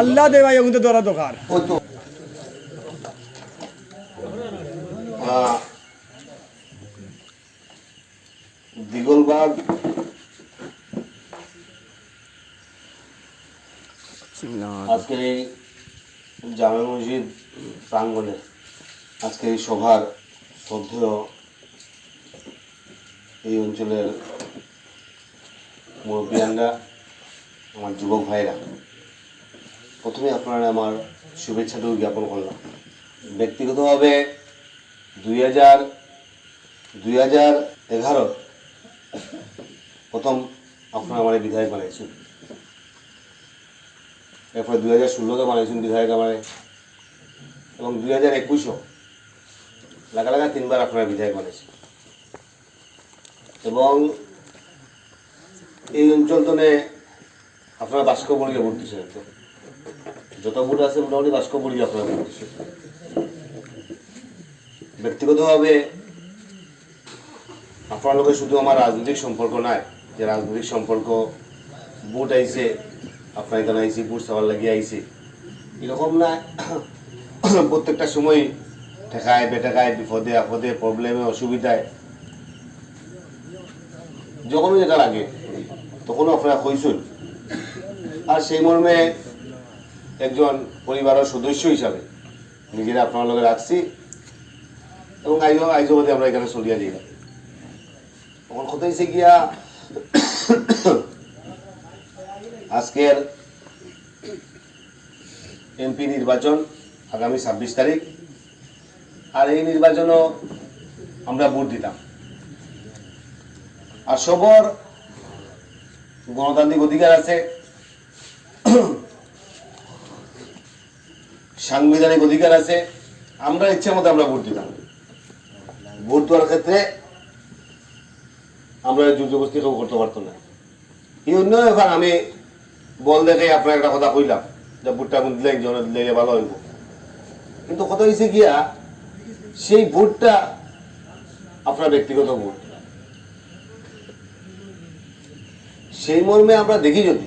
আল্লাহ দে ভাই দিগলবাগ। আজকের এই জামে মসজিদ প্রাঙ্গণে আজকের এই সভার শ্রদ্ধেয় এই অঞ্চলের মুরব্বিয়ানরা আমার যুবক ভাইরা, প্রথমে আপনারা আমার শুভেচ্ছাটুকু জ্ঞাপন করলাম। ব্যক্তিগতভাবে দুই হাজার দুই হাজার এগারো প্রথম আপনারা আমার বিধায়ক বানিয়েছেন এরপরে দুই হাজার ষোলোতে বানিয়েছেন বিধায়ক আমার এবং দুই হাজার একুশও লাগা লাগা তিনবার আপনারা বিধায়ক বানিয়েছেন এবং এই অঞ্চলতনে আপনারা তো যত ভোট আছে মোটামুটি বাস্কবর্গীয় আপনারা দিচ্ছেন ব্যক্তিগতভাবে আপনার শুধু আমার রাজনৈতিক সম্পর্ক নাই, যে রাজনৈতিক সম্পর্ক, ভোট আইছে, আপনার এখানে আইসি ভোট সবার লাগিয়ে আইছে, এরকম না। প্রত্যেকটা সময় ঠেকায় বেটাকায় বিপদে আপদে প্রবলেমে অসুবিধায় যখনও যেটা লাগে তখনও আপনারা কইসুন আর সেই মর্মে একজন পরিবারের সদস্য হিসাবে নিজেরা আপনার লগে রাখছি এবং আইজো আইজো বাদে আমরা এখানে চলিয়া যাই। তখন কথা হয়েছে গিয়া, আজকের এমপি নির্বাচন আগামী ছাব্বিশ তারিখ, আর এই নির্বাচনও আমরা ভোট দিতাম। আর সবর গণতান্ত্রিক অধিকার আছে সাংবিধানিক অধিকার আছে, আমরা ইচ্ছা মতো আমরা ভোট দিতাম। ভোট দেওয়ার ক্ষেত্রে আমরা জোর জবরদস্তি কেউ করতে পারতো না। এই অন্য এখন আমি বল দেখে আপনার একটা কথা কইলাম, যে ভোটটা এখন দিলে একজনে, দিলে ভালো হইব। কিন্তু কথা হয়েছে গিয়া সেই ভোটটা আপনার ব্যক্তিগত ভোট। সেই মর্মে আমরা দেখি যদি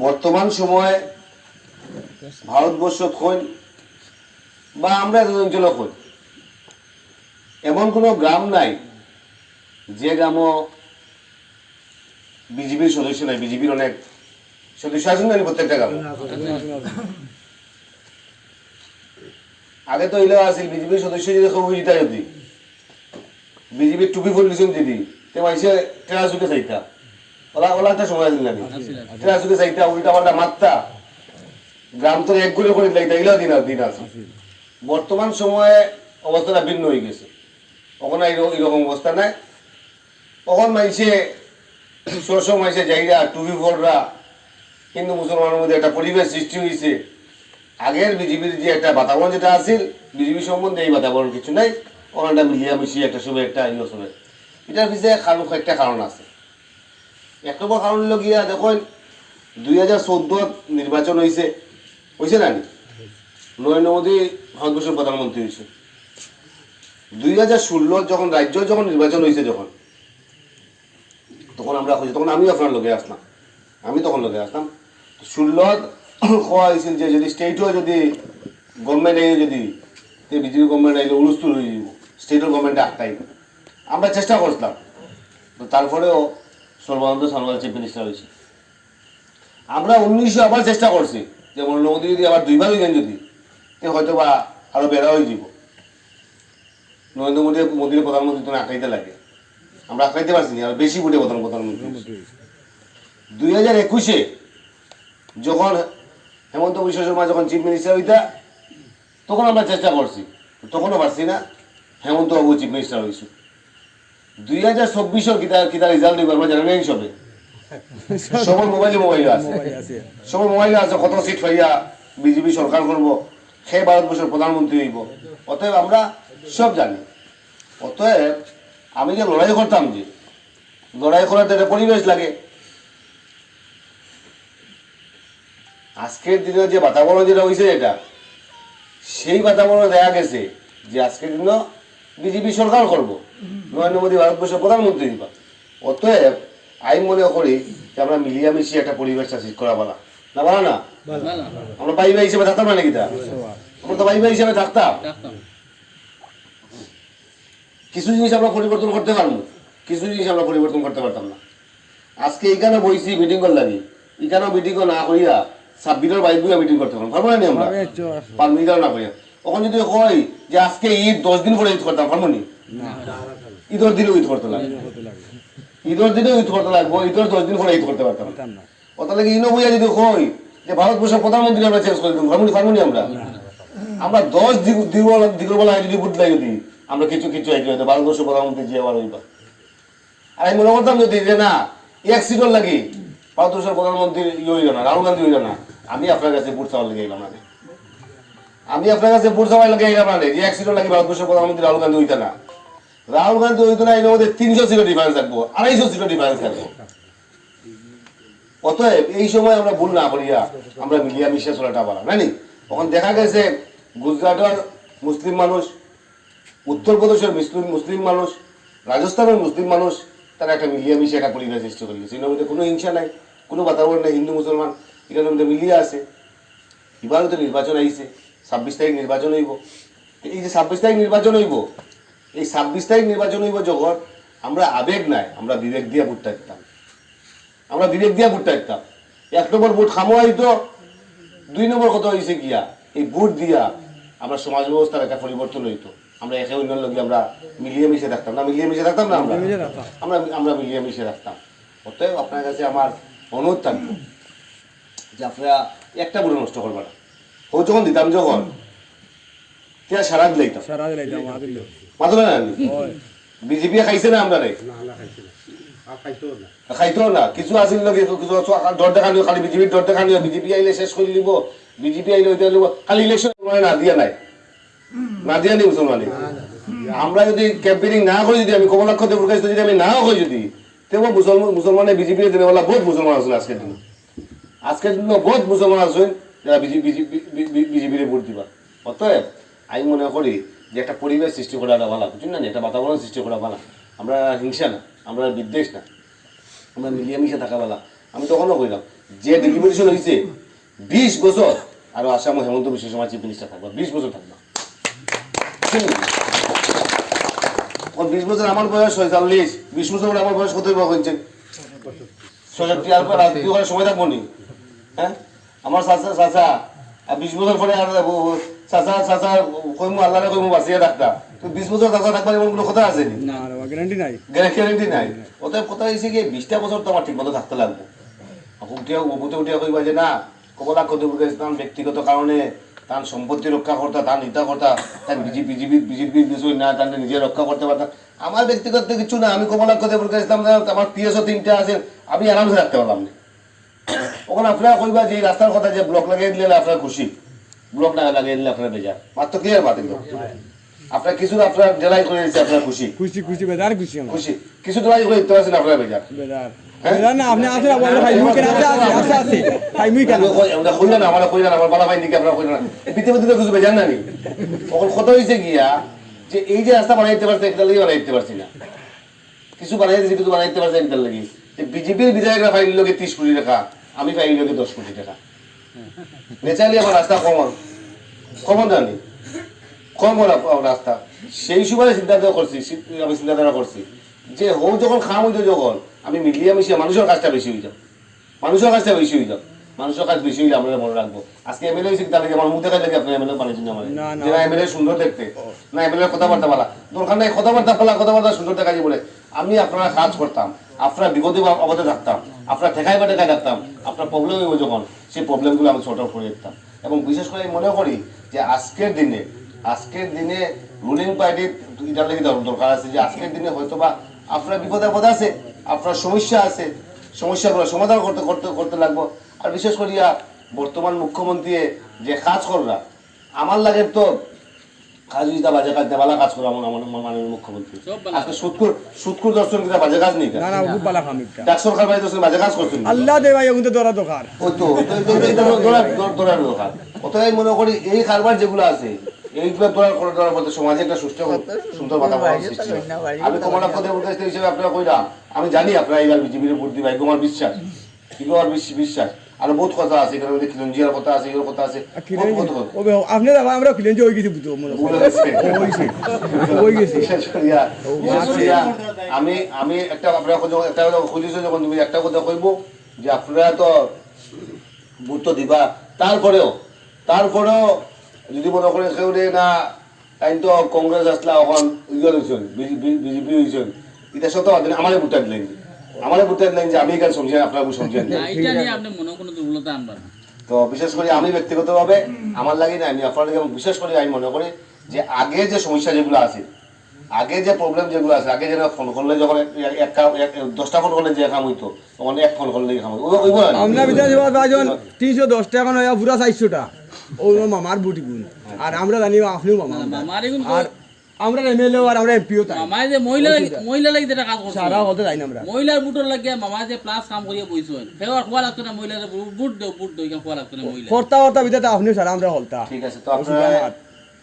বর্তমান সময়ে ভারতবর্ষ খোঁজ বা আমরা এত অঞ্চল খোঁজ এমন কোনো গ্রাম নাই, যে গ্রামও বিজেপির সদস্য নাই, বিজেপির অনেক সদস্য আছেন না প্রত্যেকটা গ্রাম? আগে তো ইলো আছিল, বিজেপির সদস্য যদি খবর জিতা যদি বিজেপির টুপি ফুল ফুলিছেন যদি, তে মাইসে টেরা চুকে চাইতা। ওলা একটা সময় গ্রাম তো এক করে দিলাইতা ইলো দিন দিন আছে বর্তমান সময়ে অবস্থাটা ভিন্ন হয়ে গেছে। ওখানে এরকম অবস্থা নাই। তখন মাইসে শস্য মাইসে যাইরা টুপি ফলরা। হিন্দু, মুসলমানের মধ্যে একটা পরিবেশ সৃষ্টি হয়েছে আগের বিজেপির যে একটা বাতাবরণ যেটা আছিল বিজেপি সম্বন্ধে এই বাতাবরণ কিছু নাই। ওখানটা মিলিয়া মিশি একটা সময় একটা ইয়ে চলে এটার পিছিয়ে কারণ একটা কারণ আছে। এক নম্বর কারণ হলো গিয়া দেখুন দুই হাজার চোদ্দত নির্বাচন হয়েছে হয়েছে না নরেন্দ্র মোদী ভারতবর্ষের প্রধানমন্ত্রী হয়েছে দুই হাজার ষোলো যখন, রাজ্য যখন নির্বাচন হয়েছে যখন, তখন আমরা তখন আমি আপনার লোকে আসলাম আমি তখন লোকে আসলাম ষোলত কোয়া হয়েছিল যে, যদি স্টেটও যদি গভর্নমেন্ট আইলে যদি বিজেপি গভর্নমেন্ট আইলে উলুস্তুল হয়ে যাব স্টেটের গভর্নমেন্টে আটকাই আমরা চেষ্টা করছিলাম। তো তারপরেও সর্বানন্দ সনোয়াল চিফ মিনিস্টার হয়েছে। আমরা উনিশশো আবার চেষ্টা করছি যে মোদী যদি আবার দুইবার যান যদি তে হয়তো বা আরও বেড়া হয়ে যাব। নরেন্দ্র মোদী মোদীর প্রধানমন্ত্রী তো আঁকাইতে লাগে। আমরা আঁকাইতে পারছি না, আর বেশি ভোটে প্রধান প্রধানমন্ত্রী দুই হাজার একুশে যখন হেমন্ত বিশ্ব শর্মা যখন চিফ মিনিস্টার হইতা, তখন আমরা চেষ্টা করছি, তখনও পারছি না, হেমন্ত বাবু চিফ মিনিস্টার হয়েছে। দুই হাজার চব্বিশের কিতা কিতা রেজাল্ট দিব আমরা জানি সবে সবার মোবাইলে মোবাইলে আছে। সবার মোবাইলে আছে কত সিট পাইয়া বিজেপি সরকার করব সে ভারতবর্ষের প্রধানমন্ত্রী হইব। অতএব আমরা সব জানি। অতএব আমি যে লড়াই করতাম যে লড়াই করার একটা পরিবেশ লাগে। আজকের দিনে যে বাতাবরণ যেটা হয়েছে এটা সেই বাতাবরণে দেখা গেছে যে আজকের দিনও বিজেপি সরকার করব। নরেন্দ্র মোদী ভারতবর্ষের প্রধানমন্ত্রী দিবা অতএব আমি মনে করি যে আমরা মিলিয়ামিশি একটা পরিবেশ সৃষ্টি করা বলা। না বলা না? আমরা বাই বাই হিসেবে থাকতাম না নাকি তা? আমরা তো বাই বাই হিসেবে থাকতাম। কিছু জিনিস আমরা পরিবর্তন করতে পারব। কিছু জিনিস আমরা পরিবর্তন করতে পারতাম না। আজকে এখানে বইছি মিটিং করলাম এখানেও মিটিং না করিয়া ছাব্বিশের বাইক বইয়া মিটিং করতে পারব। পারব না আমরা? পারব এখানে না করিয়া। তখন যদি হয় যে আজকে ঈদ দশ দিন পরে ঈদ করতাম পারব নি। ঈদের দিনে ঈদ করতে লাগবে। ঈদের দিনে ঈদ করতে লাগবো ঈদের দশ দিন পরে ঈদ করতে পারতাম। কত লাগে ইনো বইয়া যদি হয় যে ভারতবর্ষের প্রধানমন্ত্রী আমরা চেঞ্জ করে দিন পারব নি পারব নি। আমরা আমরা দশ দিগর বেলা যদি বুঝলাই যদি আমরা কিছু কিছু আইতে হয়তো ভারতবর্ষের প্রধানমন্ত্রী যে আবার হইবা। আর আমি মনে করতাম যদি যে না এক সিটর লাগি ভারতবর্ষের প্রধানমন্ত্রী ইয়ে হইল না রাহুল গান্ধী হইল না আমি আপনার কাছে ভোট চাওয়ার লেগে এলাম না আমি আপনার কাছে ভোট চাওয়ার লেগে এলাম না যে এক সিটর লাগি ভারতবর্ষের প্রধানমন্ত্রী রাহুল গান্ধী হইতো না। রাহুল গান্ধী হইতো না এর মধ্যে তিনশো সিটের ডিফারেন্স থাকব আড়াইশো সিটের ডিফারেন্স থাকব অতএব এই সময় আমরা ভুল না করিয়া আমরা মিলিয়া মিশিয়া চলাটা পারা নানি তখন দেখা গেছে গুজরাটের মুসলিম মানুষ উত্তরপ্রদেশের মুসলিম মুসলিম মানুষ, রাজস্থানের মুসলিম মানুষ, তারা একটা মিলিয়া মিশিয়ে একটা পরিবেশ সৃষ্টি করে গেছে এর মধ্যে কোনো হিংসা নাই, কোনো বাতাবরণ নাই, হিন্দু, মুসলমান, এটার মধ্যে মিলিয়ে আছে। এবারও তো নির্বাচন আইছে, ছাব্বিশ তারিখ নির্বাচন হইব। এই যে ছাব্বিশ তারিখ নির্বাচন হইব এই ছাব্বিশ তারিখ নির্বাচন হইব যখন আমরা আবেগ নাই আমরা বিবেক দিয়ে ভোটটা দিতাম। আমরা বিবেক দিয়া ভোটটা দিতাম। এক নম্বর ভোট খামো হইতো দুই নম্বর কথা হয়েছে গিয়া এই ভোট দিয়া আমরা সমাজ ব্যবস্থার একটা পরিবর্তন হইতো। আমরা একে অন্যের লগে আমরা মিলিয়ে মিশে থাকতাম। না মিলিয়ে মিশে থাকতাম না আমরা? আমরা আমরা মিলিয়ে মিশে রাখতাম অতএব আপনার কাছে আমার অনুরোধ থাকবে যে আপনারা একটা ভোট নষ্ট করবে না। ও যখন দিতাম যখন তেতিয়া সারা দিলাইতাম সারা আমাদের লোক না বিজেপি খাইছে না আমরা রে খাইতো না। কিছু আছিল নাকি? কিছু দর দেখা খালি বিজেপির দর দেখা নিও। বিজেপি আইলে শেষ করে দিব। বিজেপি আইলে ওইটা লিব খালি ইলেকশন না দিয়া নাই? না দিয়া নেই মুসলমানে আমরা যদি ক্যাম্পেনিং না করি যদি আমি কমলাক্ষ দেবর কাছে যদি আমি নাও করি যদি তেও মুসলমান মুসলমানে বিজেপি দিনে বলা বহুত মুসলমান আছে আজকের দিন আজকের দিন বহুত মুসলমান আছেন যারা বিজেপি বিজেপির ভোট দিবা। অতএব আমি মনে করি যে একটা পরিবেশ সৃষ্টি করাটা ভালো বুঝুন না? একটা বাতাবরণ সৃষ্টি করা ভালো। আমরা হিংসা না, আমরা বিদ্বেষ না। আমরা মিলিয়ে মিশে থাকা বেলা আমি তখনও কইলাম, যে ডেলিভারেশন হয়েছে বিশ বছর, আর আসাম হেমন্ত বিশ্ব সমাজ চিফ মিনিস্টার থাকব, বিশ বছর থাকব। বিশ বছর আমার বয়স ছয়চল্লিশ, বিশ বছর পরে আমার বয়স কত হয়েছে ছয়ষট্টি সময় থাকব নি? হ্যাঁ? আমার চাচা চাচা বিশ বছর পরে আর চাচা চাচা কইমু আল্লাহ কইমু বাঁচিয়ে রাখতাম তো বিশ বছর চাচা থাকবার এমন কোনো কথা আছে নি? গ্যারান্টি নাই। গ্যারান্টি নাই। অতএব কথা হয়েছে কি বিশটা বছর তো আমার ঠিক মতো থাকতে লাগবে উঠিয়া উঠে উঠিয়া কইবা যে না কবলা কত তার ব্যক্তিগত কারণে তার সম্পত্তি রক্ষা করতা তার নেতা করতা তার বিজেপি বিজেপি বিজেপির বিষয় না তার নিজে রক্ষা করতে পারতাম আমার ব্যক্তিগত কিছু না আমি কমলা ইসলাম আমার পিএসও তিনটা আছে আমি আরামসে রাখতে পারলাম না? ওখানে আপনারা কইবা যে রাস্তার কথা যে ব্লক লাগিয়ে দিলে আপনারা খুশি ব্লক না লাগিয়ে দিলে আপনারা বেজার মাত্র ক্লিয়ার মাত্র আপনার কিছু আপনার ডেলাই করে দিচ্ছে আপনারা খুশি খুশি খুশি বেদার খুশি খুশি কিছু ডেলাই করে দিতে পারছেন আপনারা বেজার গিয়া যে এই যে রাস্তা বানাইতে পারছে একটা লাগি বানাইতে পারছি না। কিছু কিছু বানাইতে পারছে লাগি। বিজেপির বিধায়করা ফাইল লোকে ত্রিশ কোটি টাকা আমি ফাইল লোকে দশ কোটি টাকা। নেচালি আমার রাস্তা কমন। কমন জানি কম রাস্তা। সেই সময় সিদ্ধান্ত করছি আমি চিন্তাধারা করছি। যে হৌ যখন খাম হইতো যখন আমি মিলিয়ে মিশিয়ে মানুষের কাজটা বেশি হয়ে যাও মানুষের কাজটা বেশি হয়ে যাও মানুষের কাজ বেশি হইলে আমরা মনে রাখব। আজকে এমএলএ হয়েছে লাগে আমার মুখ দেখা লাগে আপনার এমএলএ বানিয়েছেন আমার। যে না। এমএলএ সুন্দর দেখতে। না এমএলএ কথাবার্তা বলা। দরকার নাই কথাবার্তা বলা কথাবার্তা সুন্দর দেখা বলে। আমি আপনারা কাজ করতাম। আপনারা বিগত অবধে থাকতাম। আপনারা ঠেকাই বা ঠেকাই থাকতাম। আপনার প্রবলেম হইব যখন, সেই প্রবলেমগুলো আমি শর্ট আউট করে দিতাম এবং বিশেষ করে আমি মনে করি যে আজকের দিনে আজকের দিনে রুলিং পার্টির এটার লেগে দর- দরকার আছে যে আজকের দিনে হয়তো বা আপনার বিপদ আপদ আছে, আপনার সমস্যা আছে, সমস্যাগুলো সমাধান করতে করতে করতে লাগবো। আর বিশেষ করিয়া বর্তমান মুখ্যমন্ত্রী যে কাজ কররা আমার লাগে তো কাজ যদি বাজে কাজ দেবালা কাজ করে আমার মাননীয় মুখ্যমন্ত্রী। আজকে সুৎকুর সুৎকুর দর্শন কিনা বাজে কাজ নেই না না খুব কাম ডাক সরকার দর্শন বাজে কাজ করছেন আল্লাহ দে ভাই দরা ওই তো ধরার দরকার অতএব আমি মনে করি এই কারবার যেগুলো আছে এইগুলো ধরার করে ধরার মধ্যে সমাজে একটা সুস্থ সুন্দর বাতাবরণ সৃষ্টি আমি কমলাক্ষ হিসেবে আপনারা কইলাম আমি জানি আপনারা এইবার বিজেপির ভোট আমার বিশ্বাস। আমার বিশ্বাস। আরও বহুত কথা আছে এখানে মধ্যে খিলঞ্জিয়ার কথা আছে এগুলোর কথা আছে বহুত কথা আপনি দাবা আমরা খিলেন যে ওই কিছু মনে ভুল গেছে আমি আমি একটা আপনারা একটা কথা খুঁজিছো যখন তুমি একটা কথা কইব যে আপনারা তো তো দিবা তারপরেও তারপরেও যদি মনে করে কেউ রে না তাই তো কংগ্রেস আসলা এখন ইয়ে হয়েছেন বিজেপি হয়েছেন এটা সত্য আমারে ভোটটা দিলেন আমারে ভোটটা দিলেন যে আমি এখানে সমঝেন আপনারা সমঝেন না, এটা নিয়ে আপনি মনে কোনো দুর্বলতা আনবেন না। তো বিশেষ করে আমি ব্যক্তিগতভাবে আমার লাগে না আমি আপনার লাগে বিশেষ করে আমি মনে করি যে আগে যে সমস্যা যেগুলো আছে আগে যে প্রবলেম যেগুলো আছে আগে যেন ফোন করলে যখন এক- কাম- দশটা ফোন করলে যে কাম হইতো তখন এক ফোন করলে কাম হইতো। ওই- ওইগুলো না। আমরা বিধানসভা বাজন তিনশো দশ টাকা নয় পুরা চারশোটা। ও মামার বুটি গুণ আর আমরা জানি আপনিও মামা আর আমরা এমএলএ আর আমরা এমপিও তাই। মামায় যে মহিলা মহিলা লাগি যেটা কাজ করছে। সারা হতে যাই না আমরা। মহিলার বুটর মামা যে প্লাস কাম করিয়া বইছো সেবার খোয়া লাগতো না মহিলার বুট দেও বুট দেও খোয়া লাগতো না মহিলা কর্তা কর্তা ভিতরে আপনিও সারা আমরা হলতা। ঠিক আছে তো আপনারা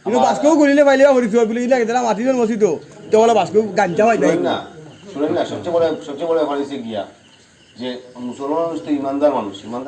কিন্তু বাস্কেও গুলিলে পাইলে হরিছ বলে ইলা কেদারা মাতিজন মসিত তো। বলে বাস্কেও গাঞ্জা শুনেন না শুনেন না সবচেয়ে বড় সবচেয়ে বড় হচ্ছে গিয়া যে মুসলমান মানুষ তো ইমানদার মানুষ ইমানদার